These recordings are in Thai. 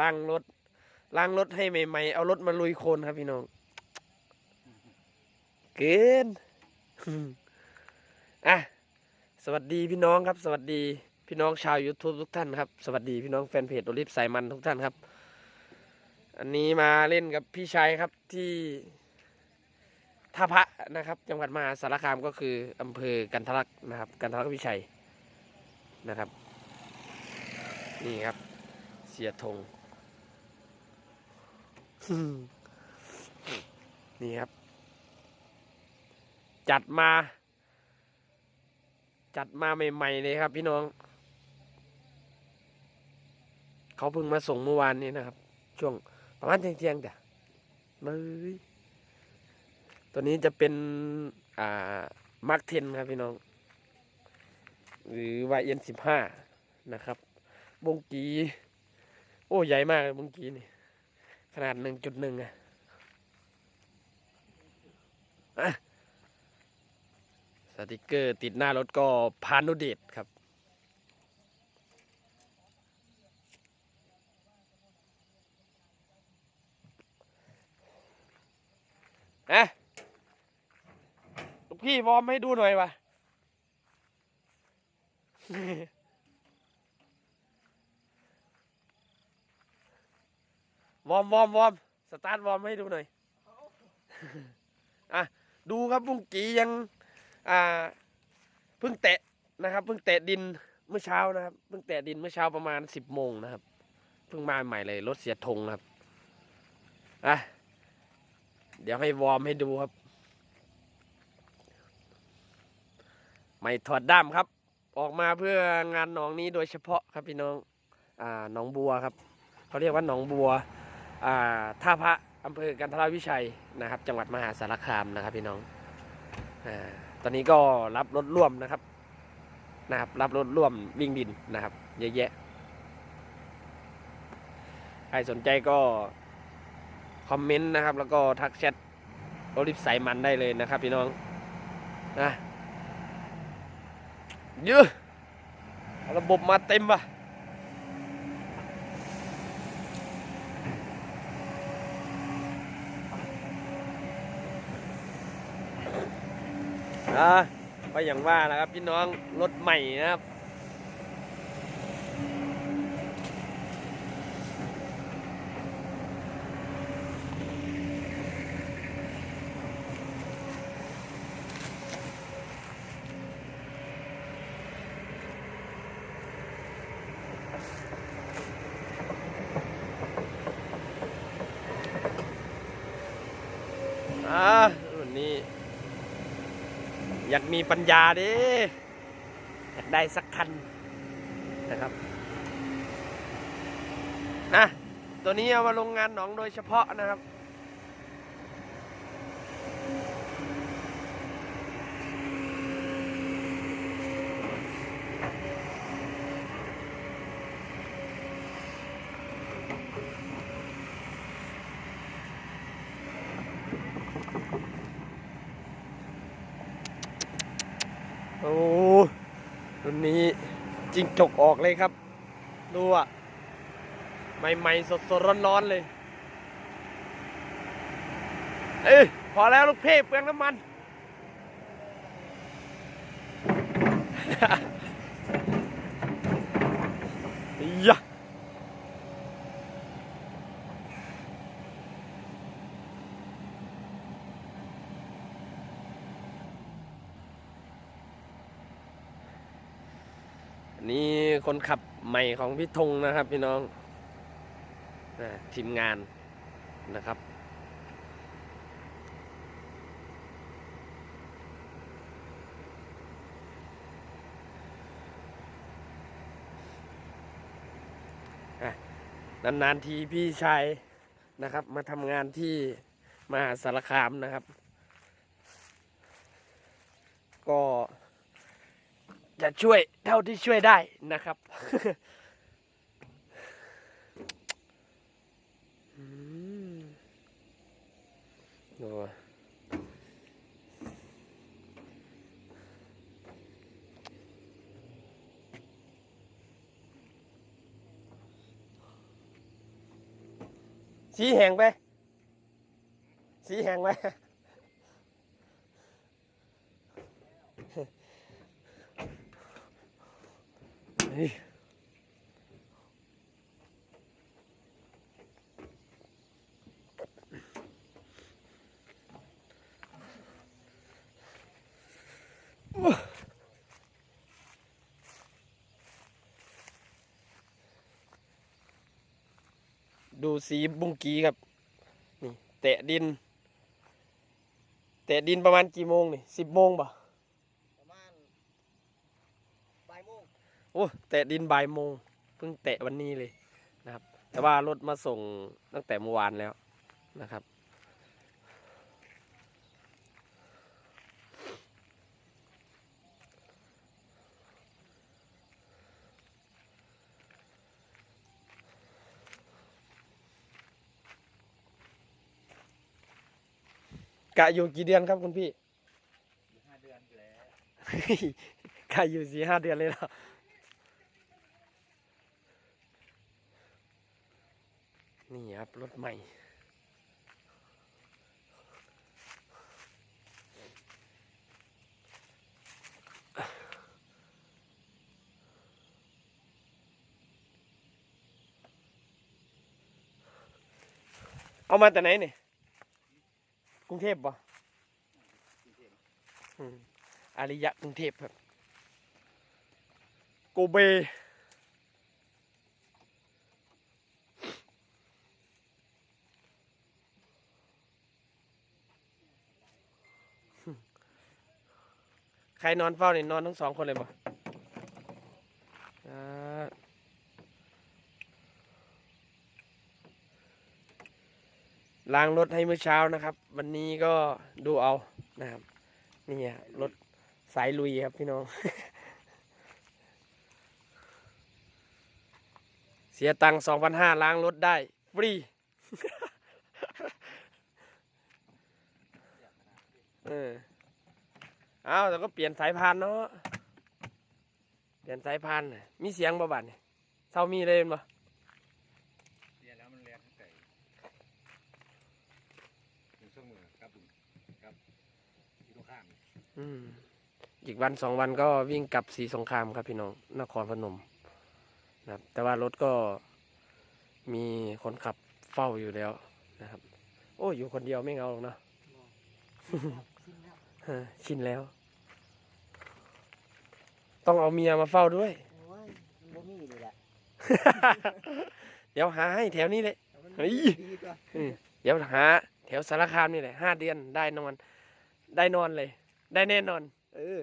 ล้างรถล้างรถให้ใหม่ๆ เอารถมาลุยโคลนครับพี่น้อง เกินอะ สวัสดีพี่น้องครับ สวัสดีพี่น้องชาว YouTube ทุกท่านครับ สวัสดีพี่น้องแฟนเพจโอลิฟสายมันทุกท่านครับ อันนี้มาเล่นกับพี่ชายครับที่ท่าพระนะครับ จังหวัดมหาสารคามก็คืออำเภอกันทลักนะครับ กันทลักวิชัยนะครับ นี่ครับ เสียธง นี่ครับ จัดมา จัดมาใหม่ๆเลยครับ พี่น้อง เขาเพิ่งมาส่งเมื่อวานนี้นะครับ ช่วงประมาณเที่ยงๆแต่เบ้ยตัวนี้จะเป็นอ่ามาร์กเทนครับพี่น้อง หรือว่าเอ็นสิบห้านะครับ บงกี โอ้ ใหญ่มากเลยบงกีนี่ ขนาดหนึ่งจุดหนึ่งอะอะสติกเกอร์ติดหน้ารถก็พานุเดชครับอะลูกพี่วอร์มให้ดูหน่อยวะ วอร์มวอร์มวอร์มสตาร์ทวอร์มให้ดูหน่อยอะดูครับบุ้งกียังอ่าเพิ่งแตะนะครับเพิ่งแตะดินเมื่อเช้านะครับเพิ่งแตะดินเมื่อเช้าประมาณสิบโมงนะครับเพิ่งมาใหม่เลยรถเสียธงครับอะเดี๋ยวให้วอร์มให้ดูครับไม่ถอดด้ามครับ ออกมาเพื่องานหนองนี้โดยเฉพาะครับพี่น้องอ่าหนองบัวครับเขาเรียกว่าหนองบัว ท่าพระอำเภอกันทราวิชัยนะครับ จังหวัดมหาสารคามนะครับพี่น้องอตอนนี้ก็รับรถร่วมนะครับนะครับ รับรถร่วมวิ่งดินนะครับ เยอะแยะใครสนใจก็คอมเมนต์นะครับ แล้วก็ทักแชทโอลิฟใส่มันได้เลยนะครับพี่น้องนะเยอะระบบมาเต็มว่ะ อ่าก็อย่างว่านะครับพี่น้องรถใหม่นะครับอ่าวันนี้ อยากมีปัญญาดิอยากได้สักคันนะครับนะตัวนี้เอามาลงงานหนองโดยเฉพาะนะครับ โอ้รุ่ นี้จริงจกออกเลยครับดูอะใหม่ๆสดๆร้อนๆเลย เอ้ยพอแล้วลูกเพ่เปลืองน้ำมัน ยะ อันนี้คนขับใหม่ของพี่ธงนะครับพี่น้องทีมงานนะครับ นานๆทีพี่ชายนะครับ มาทำงานที่มหาสารคามนะครับ ก็ จะช่วยเท่าที่ช่วยได้นะครับโอ้สีแหงไป สีแหงไป เฮ้ย ดูสีบุ้งกีครับ นี่ แตะดิน แตะดินประมาณกี่โมงนี่สิบโมงป่ะประมาณบ่ายโมง โอ้แตะดินบ่ายโมงเพิ่งแตะวันนี้เลยนะครับ แต่ว่ารถมาส่งตั้งแต่เมื่อวานแล้วนะครับ กะอยู่กี่เดือนครับคุณพี่อยู่ห้าเดือนอยู่แล้ว กะอยู่สี่ห้าเดือนเลยเหรอ นี่ครับ รถใหม่ เอามาแต่ไหนเนี่ยกรุงเทพปะอาริยะกรุงเทพครับ โกเบ ใครนอนเฝ้าเนี่ยนอนทั้งสองคนเลยปะอ่ล้างรถให้เมื่อเช้านะครับ วันนี้ก็ดูเอานะครับนี่อะรถสายลุยครับพี่น้อง เสียตังค์สองพันห้าล้างรถได้ ฟรีเออ อาแต่ก็เปลี่ยนสายพานเนาะ เปลี่ยนสายพานน่ะมีเสียงบ่บัดเนี่ยเศร้ามีเลยเห็นบ่เรียนแล้วมันเรียนตั้งแต่อยู่ช่วงมือครับผมครับที่ตรงข้ามอืมอีกวันสองวันก็วิ่งกลับสีสงครามครับพี่น้องนครพนมนะครับ แต่ว่ารถก็มีคนขับเฝ้าอยู่แล้วนะครับ โอ้อยู่คนเดียวไม่เหงาหรอกเนาะเออชินแล้ว ต้องเอาเมียมาเฝ้าด้วย โอ้ยบ่มีเลยแหละเดี๋ยวหาให้แถวนี้เลย เฮ้ย ดีกว่าเดี๋ยวหา แถวสารคามนี่แหละห้าเดือนได้นอน ได้นอนเลย ได้แน่นอน เออ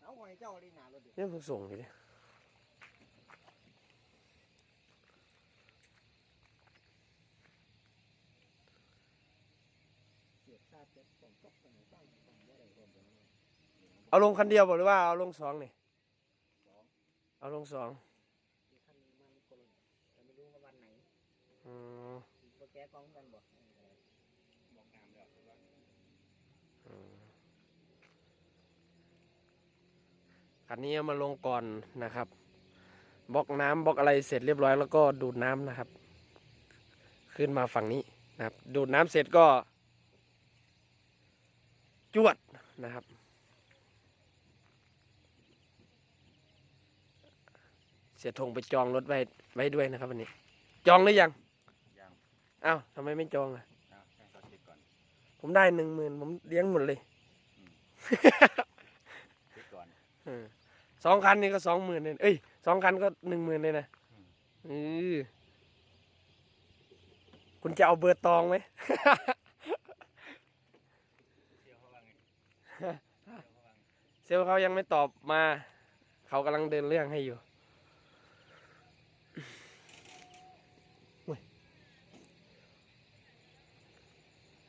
เอาไว้เจ้าได้หนารถดิเนี่ยผมส่งเลยดิเสียบซาดเจ็บผมตกไปไหนบ้างผมบ่ได้รวมกันเลย เอาลงคันเดียวบอกหรือว่าเอาลงสองนี่เอาลงสองมีคันนึงมันคนละแต่ไม่รู้ว่าวันไหนอืมโปรแกรมกองกันบ่บอกตามแล้วอืมคันนี้เอามาลงก่อนนะครับบล็อกน้ำบล็อกอะไรเสร็จเรียบร้อยแล้วก็ดูดน้ำนะครับ ขึ้นมาฝั่งนี้นะครับ ดูดน้ำเสร็จก็ จวดนะครับ สียธงไปจองรถไว้ไว้ด้วยนะครับวันนี้ จองหรือยังยังอ้าวทำไมไม่จองอะเอาให้เขาเช็คก่อนผมได้หนึ่งหมื่นผมเลี้ยงหมดเลยเช็คก่อนเออสองคันนี่ก็สองหมื่นเลยเอ้ยสองคันก็หนึ่งหมื่นเลยนะอืมเออคุณจะเอาเบอร์ตองไหม เที่ยวเขาว่าไงเที่ยวเขาว่าไงเซลลเขายังไม่ตอบมา เขากำลังเดินเรื่องให้อยู่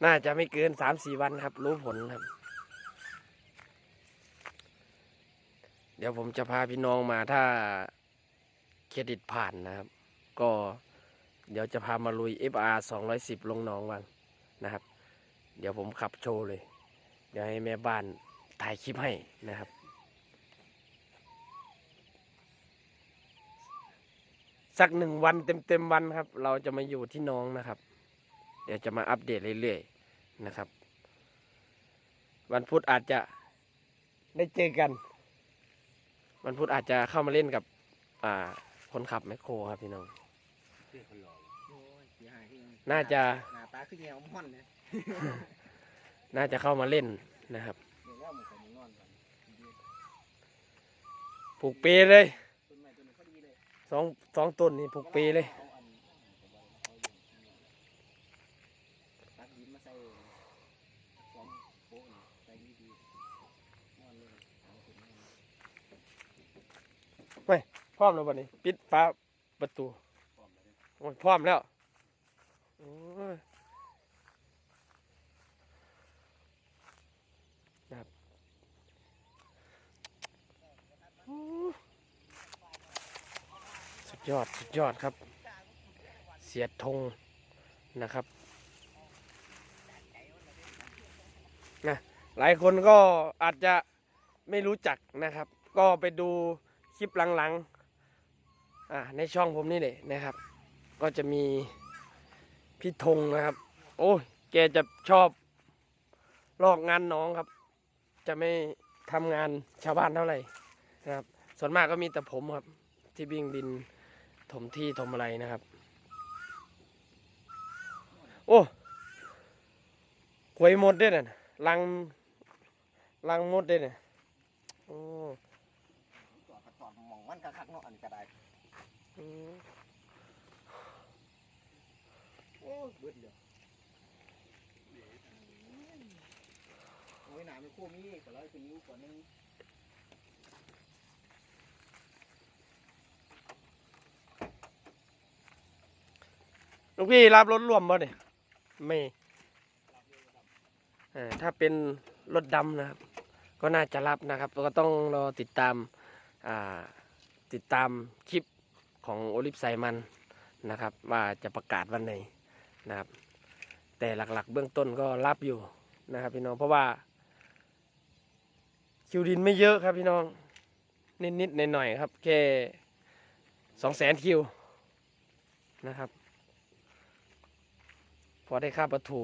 น่าจะไม่เกินสามสี่วันครับ รู้ผลครับ เดี๋ยวผมจะพาพี่น้องมาถ้าเครดิตผ่านนะครับ ก็เดี๋ยวจะพามาลุย FR 210 ลงหนองวังนะครับ เดี๋ยวผมขับโชว์เลย เดี๋ยวให้แม่บ้านถ่ายคลิปให้นะครับสักหนึ่งวันเต็มเต็มๆวันครับ เราจะมาอยู่ที่น้องนะครับ เดี๋ยวจะมาอัปเดตเรื่อยๆนะครับ วันพุธอาจจะได้เจอกัน วันพุธอาจจะเข้ามาเล่นกับ อ่า คนขับแมคโครครับพี่น้องเพื่อนคนรอโอ้ยเสียหายที่ยังน่าจะ หน้าตาคือแงวม่อนนะน่าจะเข้ามาเล่นนะครับเดี๋ยวว่ามันของมันนอนก่อนผูกเปเลยต้นไม้ต้นนี้พอดีเลยสองสองต้นนี่ผูกเปเลยอาอันตักดินมาใส่สองโป๊ะนี่ใส่ดีๆนอนเลยเอาขึ้นมา พร้อมแล้ววันนี้ ปิดฟ้าประตูพร้อมแล้วเนี่ยโอ้ยพร้อมแล้วโอ้ยครับโอ้สุดยอดสุดยอดครับ เสียดธงนะครับนะหลายคนก็อาจจะไม่รู้จักนะครับ ก็ไปดูคลิปหลังๆ อ่าในช่องผมนี่แหละนะครับ ก็จะมีพี่ธงนะครับ โอ้ยแกจะชอบลอกงานน้องครับ จะไม่ทำงานชาวบ้านเท่าไหร่นะครับ ส่วนมากก็มีแต่ผมครับ ที่วิ่งดินถมที่ถมอะไรนะครับ โอ้หวยหมดด้วยน่ะลังลังหมดด้วยนะโอ้จอดมองมันกระคักเนาะอันนี้ก็ได้ โอ้เบิดเดียวโอ้ยหนาไม่คู่มีก็ร้อยคือนิ้วกว่านึงลูกพี่รับรถร่วมบ่เนี่ยไม่ถ้าเป็นรถดำนะครับ ก็น่าจะรับนะครับ ก็ต้องรอติดตามติดตามคลิป ของโอลิฟไซมันนะครับ ว่าจะประกาศวันไหนนะครับ แต่หลักๆ เบื้องต้นก็รับอยู่นะครับพี่น้องเพราะว่า คิวดินไม่เยอะครับพี่น้อง นิดๆหน่อยๆครับแค่สองแสนคิวนะครับ พอได้ค่าประตู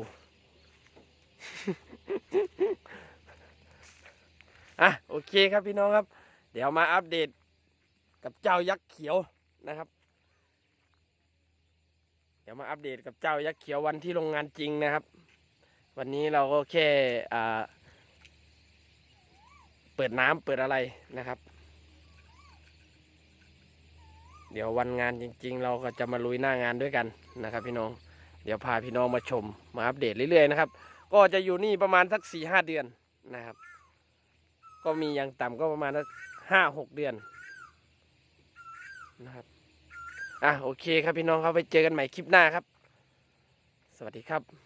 อะโอเคครับพี่น้องครับ เดี๋ยวมาอัปเดตกับเจ้ายักษ์เขียว นะครับ เดี๋ยวมาอัปเดตกับเจ้ายักษ์เขียววันที่โรงงานจริงนะครับ วันนี้เราก็แค่เปิดน้ำเปิดอะไรนะครับ เดี๋ยววันงานจริง ๆ เราก็จะมาลุยหน้างานด้วยกันนะครับ พี่น้องเดี๋ยวพาพี่น้องมาชมมาอัปเดตเรื่อยๆนะครับ ก็จะอยู่นี่ประมาณสักสี่ห้าเดือนนะครับ ก็มีอย่างต่ำก็ประมาณสักห้าหกเดือนนะครับ อะโอเคครับพี่น้องครับไปเจอกันใหม่คลิปหน้าครับ สวัสดีครับ